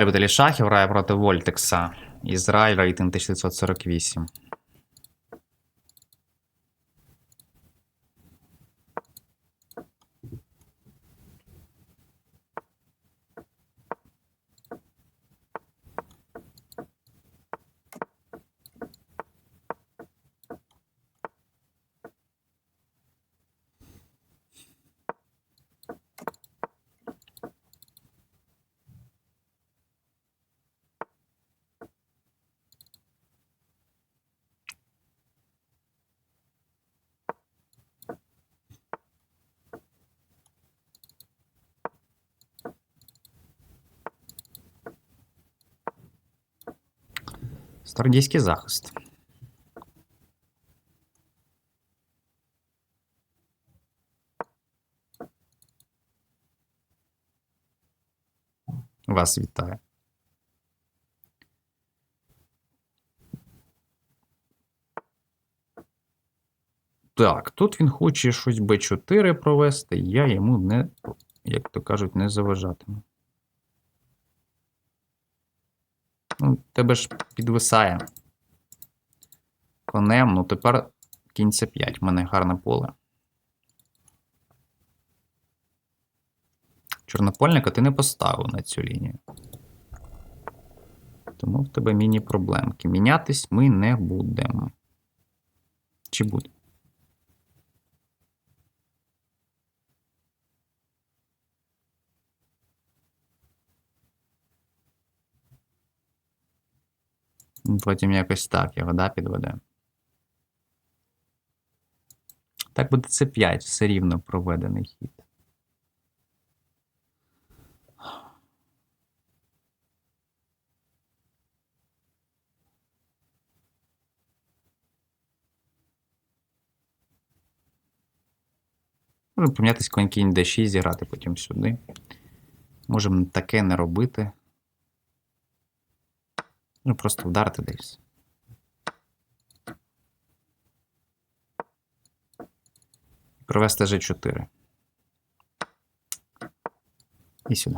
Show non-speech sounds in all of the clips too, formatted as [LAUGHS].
Віталій Шахів грає проти Вольтекса. Ізраїль рейтинг 1948. Стардійський захист. Вас вітаю. Так, тут він хоче щось Б4 провести, я йому не, як то кажуть, не заважатиму. Ну, тебе ж підвисає. Конем, ну тепер кінця 5. В мене гарне поле. Чорнопольника ти не поставив на цю лінію. Тому в тебе міні-проблемки. Мінятись ми не будемо. Чи буде? Потім якось так його да, підведе. Так буде це 5, все рівно проведений хід. Можемо помінятись конь кінь d6, зіграти потім сюди. Можемо таке не робити. Ну, просто вдарити десь. Провести G4. І сюди.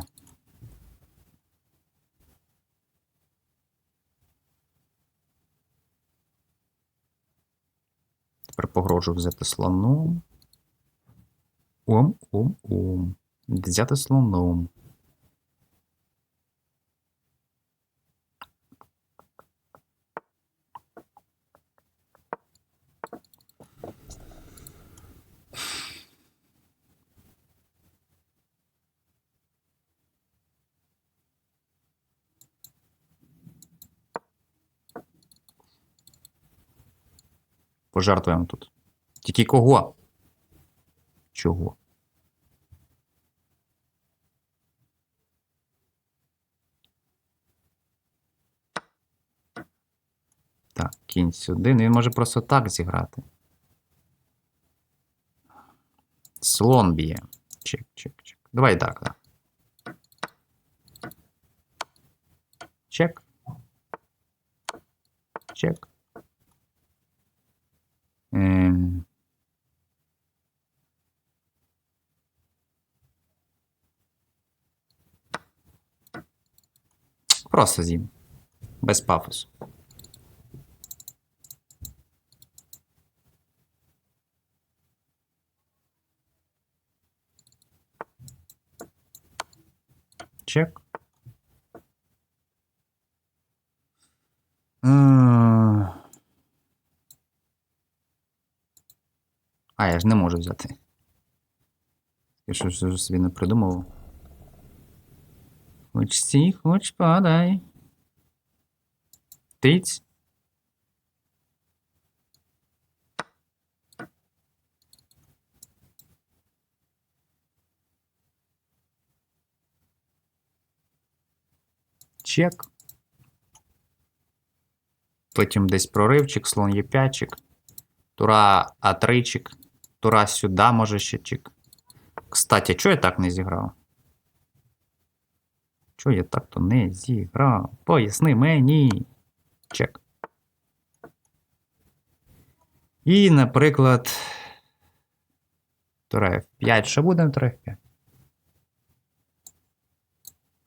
Тепер погрожу взяти слоном. Ом, ом, ом. Взяти слоном. Пожертвуємо тут. Тільки кого? Чого? Так, кінь сюди. Ну він може просто так зіграти. Слон б'є. Чек, чек, чек. Давай так, так. Чек. Чек. Просто з'їм. Без пафосу. Чек. А, я ж не можу взяти. Я що ж собі не придумав. Хоч сі, хоч падай. Тиць. Чек. Потім десь проривчик, слон є 5 Тура А3, Тура сюди може ще чик. Кстати, чого я так не зіграв? Чого я так то не зіграв? Поясни мені. Чек. І, наприклад. Тура F5. Що буде на Тура F5?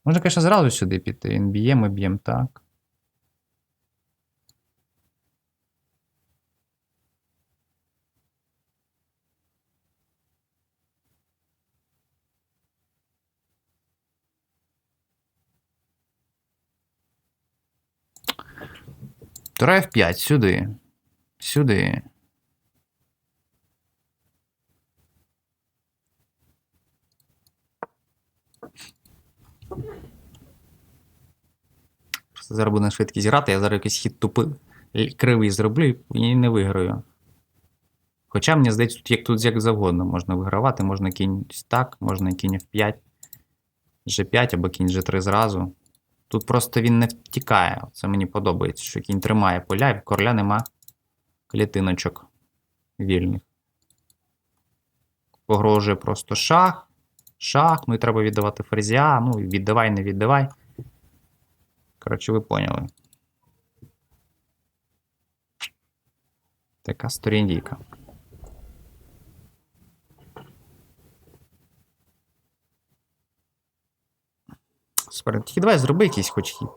Можна, звісно, зразу сюди піти. Він б'є, ми б'ємо так. Тура F5, сюди. Сюди. Просто зараз буду на швидкість грати, я зараз якийсь хід тупий, кривий зроблю і не виграю. Хоча мені здається, тут як тут як завгодно можна вигравати, можна кінь так, можна кінь F5, G5 або кінь G3 зразу. Тут просто він не втікає. Це мені подобається, що кінь тримає поля, і в короля нема клітиночок вільних. Погрожує просто шах. Шах, ну і треба віддавати ферзя. Ну, віддавай, не віддавай. Коротше, ви поняли. Така сторіндійка. Супер, тільки давай зроби якийсь хоч хід.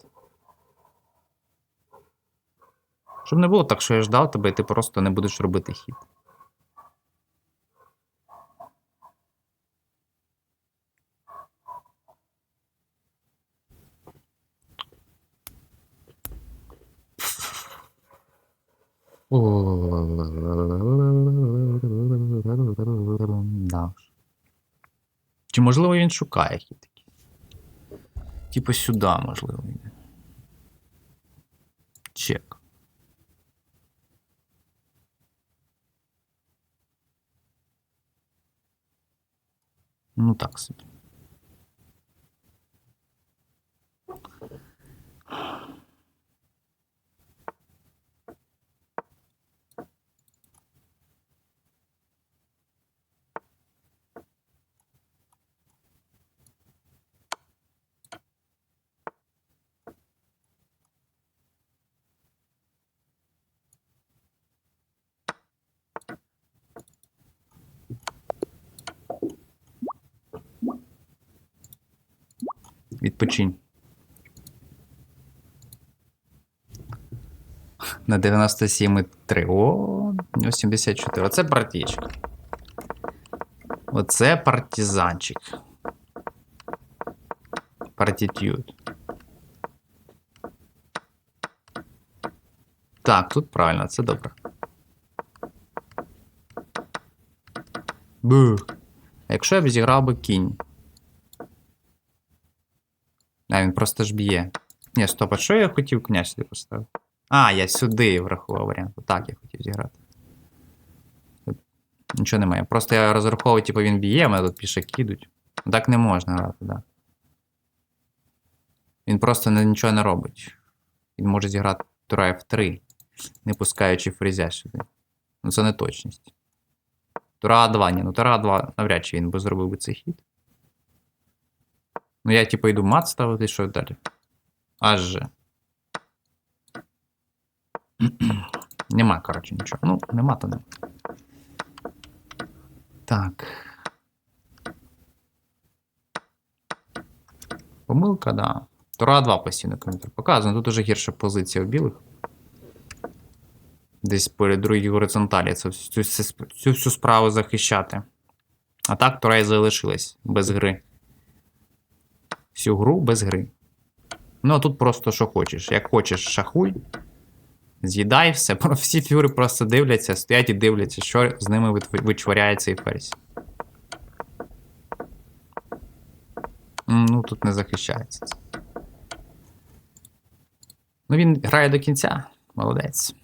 Щоб не було так, що я ждав тебе, і ти просто не будеш робити хід. Да. Чи можливо він шукає хід? Типу сюди, можливо, йде. Чек. Ну так собі. Відпочинь. На 97,3. О, 84. Оце партійчик. Оце партизанчик. Партітюд. Так, тут правильно, це добре. Бух. Якщо я б зіграв би кінь? А, він просто ж б'є. Ні, стоп, а що я хотів князь сюди поставити? А, я сюди врахував варіант. Так я хотів зіграти. Тут Нічого немає. Просто я розраховую, типу, він б'є, мене тут пішаки йдуть. Так не можна грати, так. Да. Він просто нічого не робить. Він може зіграти тура F3, не пускаючи фрезя сюди. Ну це не точність. Тура А2, ні, ну тура А2 навряд чи він би зробив би цей хід. Ну, я типу йду мат ставити, що далі? Аж же. [CLEARS THROAT] нема, коротше, нічого. Ну, нема то нема. Так. Помилка, да. Тура 2 постійно комп'ютер показує. Тут уже гірша позиція у білих. Десь перед другій горизонталі цю, цю, цю всю справу захищати. А так Тура і залишилась без гри всю гру без гри. Ну, а тут просто що хочеш. Як хочеш, шахуй, з'їдай все. [LAUGHS] Всі фігури просто дивляться, стоять і дивляться, що з ними вичворяє цей ферзь. Ну, тут не захищається. Ну, він грає до кінця. Молодець.